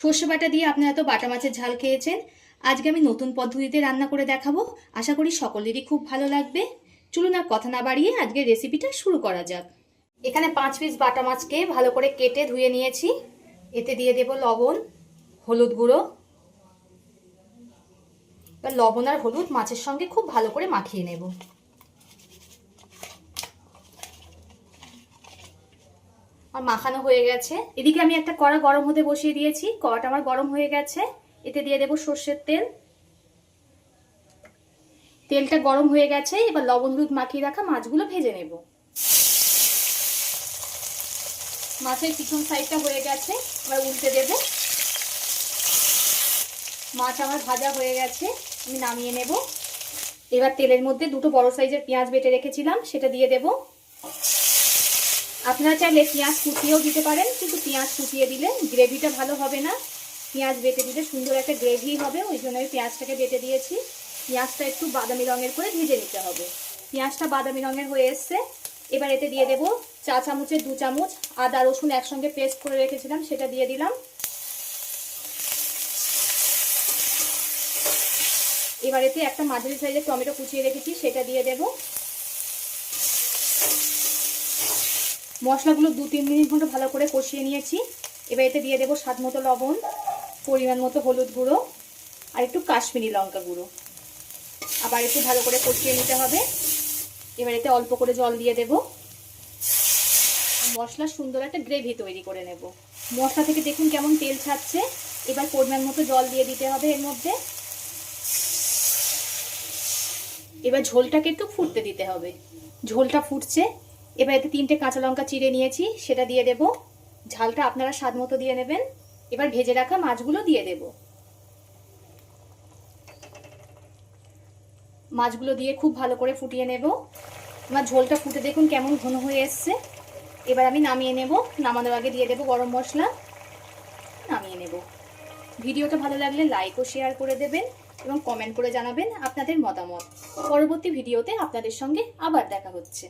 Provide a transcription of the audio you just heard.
সর্ষে বাটা দিয়ে আপনারা তো বাটা মাছের ঝাল খেয়েছেন। আজকে আমি নতুন পদ্ধতিতে রান্না করে দেখাবো। আশা করি সকলেরই খুব ভালো লাগবে। চলুন আর কথা না বাড়িয়ে আজকে রেসিপিটা শুরু করা যাক। এখানে পাঁচ পিস বাটা মাছকে ভালো করে কেটে ধুয়ে নিয়েছি। এতে দিয়ে দেব লবণ, হলুদ গুঁড়ো। লবণ আর হলুদ মাছের সঙ্গে খুব ভালো করে মাখিয়ে নেব। আর মাখানো হয়ে গেছে। এদিকে আমি একটা কড়া গরম হতে বসিয়ে দিয়েছি। কড়াটা আমার গরম হয়ে গেছে। এতে দিয়ে দেব সর্ষের তেল। তেলটা গরম হয়ে গেছে। এবার লবণ দুধ মাখিয়ে রাখা মাছগুলো ভেজে নেব। মাছের পিছন সাইডটা হয়ে গেছে। এবার উল্টে দেব। মাছ আমার ভাজা হয়ে গেছে। আমি নামিয়ে নেব। এবার তেলের মধ্যে দুটো বড় সাইজের পেঁয়াজ বেটে রেখেছিলাম। সেটা দিয়ে দেব। আপনারা চাইলে পেঁয়াজ কুচিয়েও দিতে পারেন, কিন্তু পেঁয়াজ কুচিয়ে দিলে গ্রেভিটা ভালো হবে না। পেঁয়াজ বেটে দিলে সুন্দর একটা গ্রেভি হবে, ওই জন্য আমি পেঁয়াজটাকে বেটে দিয়েছি। পেঁয়াজটা একটু বাদামি রঙের করে ভেজে নিতে হবে। পেঁয়াজটা বাদামি রঙের হয়ে এসছে। এবার এতে দিয়ে দেব চা চামচের দু চামচ আদা রসুন একসঙ্গে পেস্ট করে রেখেছিলাম, সেটা দিয়ে দিলাম। এবার এতে একটা মাঝারি সাইজের টমেটো কুচিয়ে রেখেছি, সেটা দিয়ে দেব। মশলাগুলো দু তিন মিনিট মতো ভালো করে কষিয়ে নিয়েছি। এবার এতে দিয়ে দেবো স্বাদ মতো লবণ, পরিমাণ মতো হলুদ গুঁড়ো আর একটু কাশ্মীরি লঙ্কা গুঁড়ো। আবার একটু ভালো করে কষিয়ে নিতে হবে। এবার এতে অল্প করে জল দিয়ে দেব। মশলা সুন্দর একটা গ্রেভি তৈরি করে নেব। মশলা থেকে দেখুন কেমন তেল ছাড়ছে। এবার পরিমাণ মতো জল দিয়ে দিতে হবে এর মধ্যে। এবার ঝোলটাকে একটু ফুটতে দিতে হবে। ঝোলটা ফুটছে। এবার এতে তিনটে কাঁচা লঙ্কা চিড়ে নিয়েছি, সেটা দিয়ে দেব। ঝালটা আপনারা স্বাদ মতো দিয়ে নেবেন। এবার ভেজে রাখা মাছগুলো দিয়ে দেব। মাছগুলো দিয়ে খুব ভালো করে ফুটিয়ে নেব। আমার ঝোলটা ফুটে দেখুন কেমন ঘন হয়ে এসছে। এবার আমি নামিয়ে নেব। নামানোর আগে দিয়ে দেব গরম মশলা। নামিয়ে নেব। ভিডিওটা ভালো লাগলে লাইক ও শেয়ার করে দেবেন এবং কমেন্ট করে জানাবেন আপনাদের মতামত। পরবর্তী ভিডিওতে আপনাদের সঙ্গে আবার দেখা হচ্ছে।